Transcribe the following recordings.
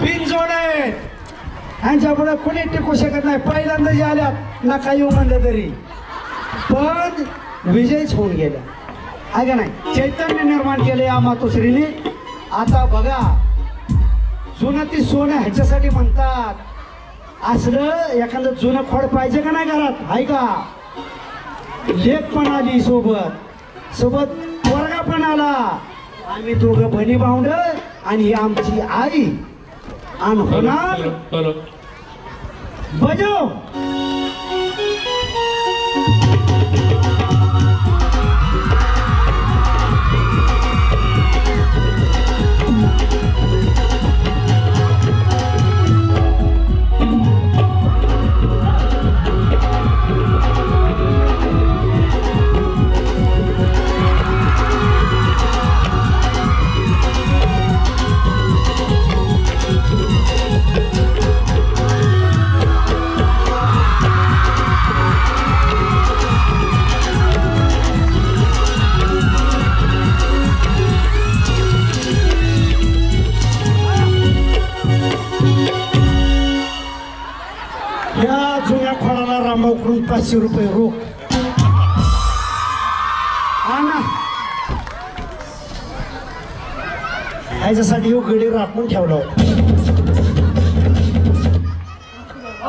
बिनजोड आहेत ह्यांच्या कुणी टिकू शकत नाही पहिल्यांदा जे आल्यात नका येऊ म्हणलं तरी. पण विजयच होऊन गेल्या आहे का नाही? चैतन्य निर्माण केले या मातोश्रीने. आता बघा जुनं ती सोनं ह्याच्यासाठी म्हणतात. असलं एखादं जुनं खोड पाहिजे का नाही घरात? आहे का? लेख पण आली सोबत. सोबत पोरगा पण आला. आम्ही दोघं बहिणी भाऊंड आणि ही आमची आई આમ હોનાર બજો खोडाला रामभाऊकडून पाचशे रुपये रोख ह्याच्यासाठी ह्यो गडी राखून ठेवला.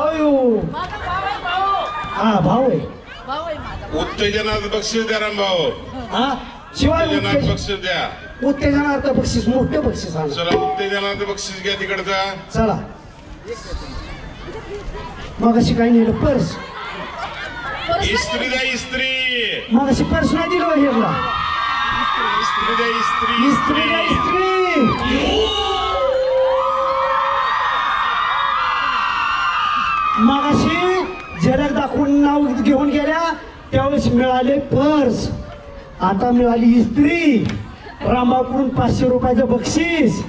अयो. हा भाऊ आहे. उत्तेजनात बक्षीस द्या रामभाऊ हा? शिवाय उत्तेजनात उत्तेज- बक्षीस द्या. उत्तेजनार्थ बक्षीस मोठं बक्षीस आणा. चला उत्तेजनात बक्षीस घ्या तिकडचा. चला. मग अशी काही नेलं पर्स. इस्त्री द्या इस्त्री. मग अशी पर्स नाही दिलं हेरला इस्त्री द्या इस्त्री. इस्त्री द्या, इस्त्री. मगाशी झलक दाखवून नाव घेऊन गेल्या त्यावेळेस मिळाले पर्स. आता मिळाली इस्त्री. रामबापूकडून पाचशे रुपयाचं बक्षीस.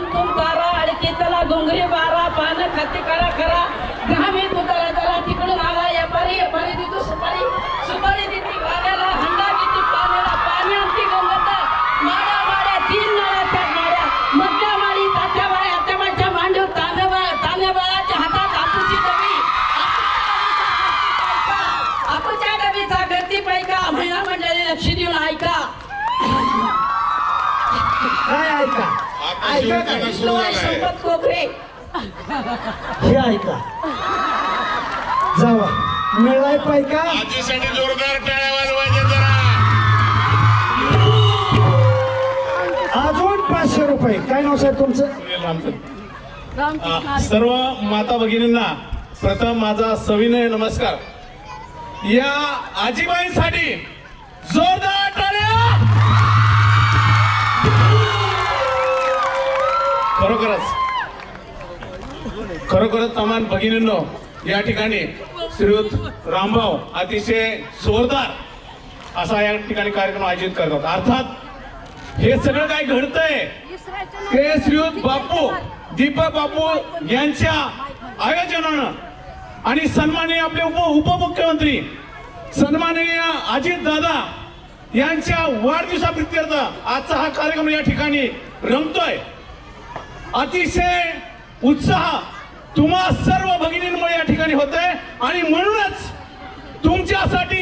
साखरपुड्याला तुमतुम तारा अडकीतला डोंगरी बारा पान खाते करा करा. घामी तुतारा जरा तिकडून आला यापारी यापारी देतो सुपारी. सुपारी देती गाण्याला हंडा किती पाण्याला पाणी आमची गंगत माड्या माड्या तीन नळ्या त्या माड्या. मधल्या माडी तात्या बाळ्या त्या माझ्या मांडव तांब्या बाळा तांब्या बाळाच्या हातात आपूची डबी. आपूच्या डबीचा गर्दी पैका. महिला मंडळी लक्ष देऊन ऐका. काय ऐका? ऐका काय शिवकाना सुरू लोय झालाय संपत कोकरे हे ऐका. जावा. मिळाय आजीसाठी जोरदार टाळ्या वाजवायच्या जरा. अजून पाचशे रुपये. काय नाव साहेब तुमचं? सर्व माता भगिनींना प्रथम माझा सविनय नमस्कार. या आजीबाईंसाठी जोरदार खरोखरच. खरोखरच समान भगिनींनो या ठिकाणी श्रीयुत रामभाऊ अतिशय जोरदार असा या ठिकाणी कार्यक्रम आयोजित करतात. अर्थात हे सगळं काय घडतंय? ते श्रीयुत बापू दीपक बापू यांच्या आयोजनानं आणि सन्माननीय आपले उप उपमुख्यमंत्री सन्माननीय अजित दादा यांच्या वाढदिवसाप्रित्यर्थ आजचा हा कार्यक्रम या ठिकाणी रंगतोय. अतिशय उत्साह तुम्हा सर्व भगिनींमुळे या ठिकाणी होतोय. आणि म्हणूनच तुमच्यासाठी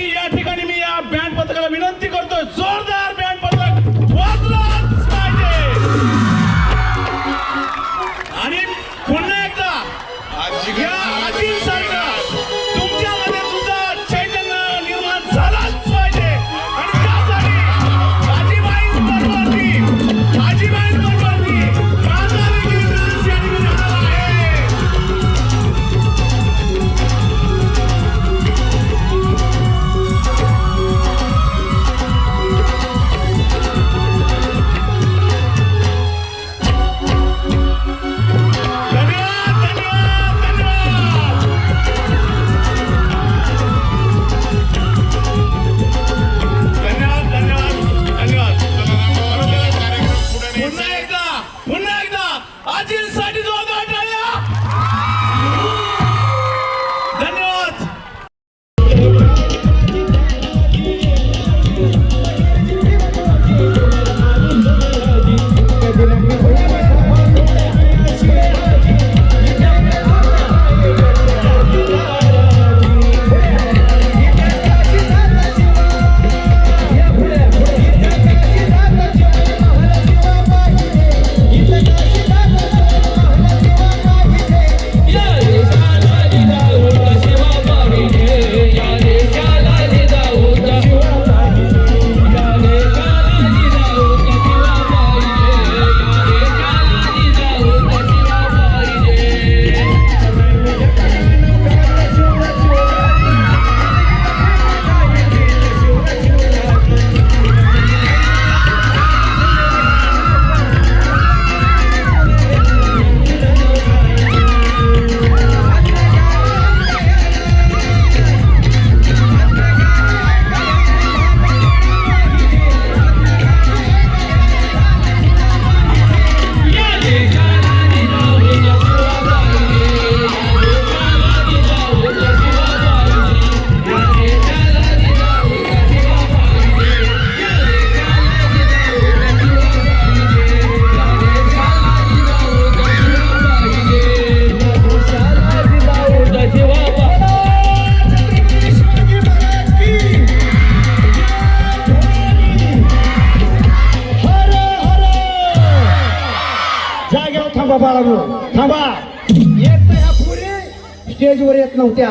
येत ह्या पुरी स्टेजवर येत नव्हत्या.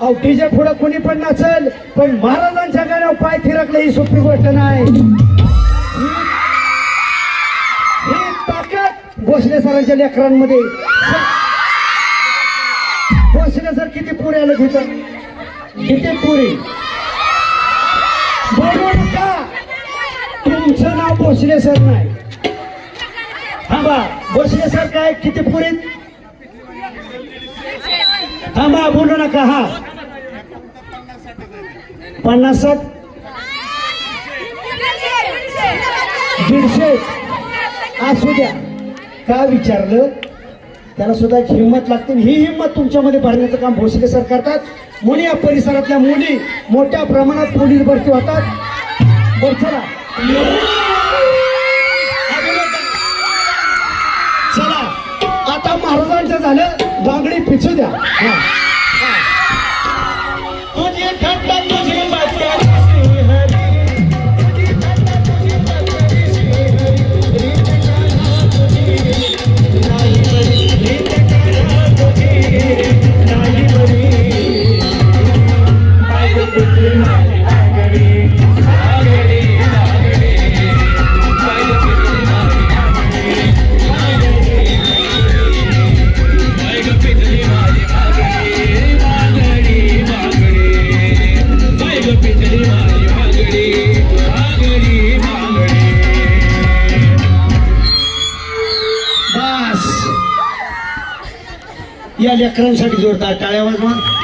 अहो डीजे पुढं कुणी पण नसेल पण महाराजांच्या गाण्यावर पाय थिरकले ही सोपी गोष्ट नाही. ही ताकद भोसले सरांच्या लेकरांमध्ये. भोसले सर किती पुरी आले तिथं? किती पुरी बोलू नका तुमचं नाव भोसले सर नाही. थांबा. भोसले सर काय किती पुरी थांबा बोलू नका हा. पन्नास दीडशे. असू द्या. का विचारलं? त्याला सुद्धा एक हिंमत लागते. ही हिंमत तुमच्यामध्ये भरण्याचं काम भोसले सर करतात. मुली या परिसरातल्या मुली मोठ्या प्रमाणात पोलीस भरती होतात. चला. चला. आता महाराजांचं झालं. બાંગડી પીછું ત્યાં या लेकरांसाठी जोरदार टाळ्या वाजवा.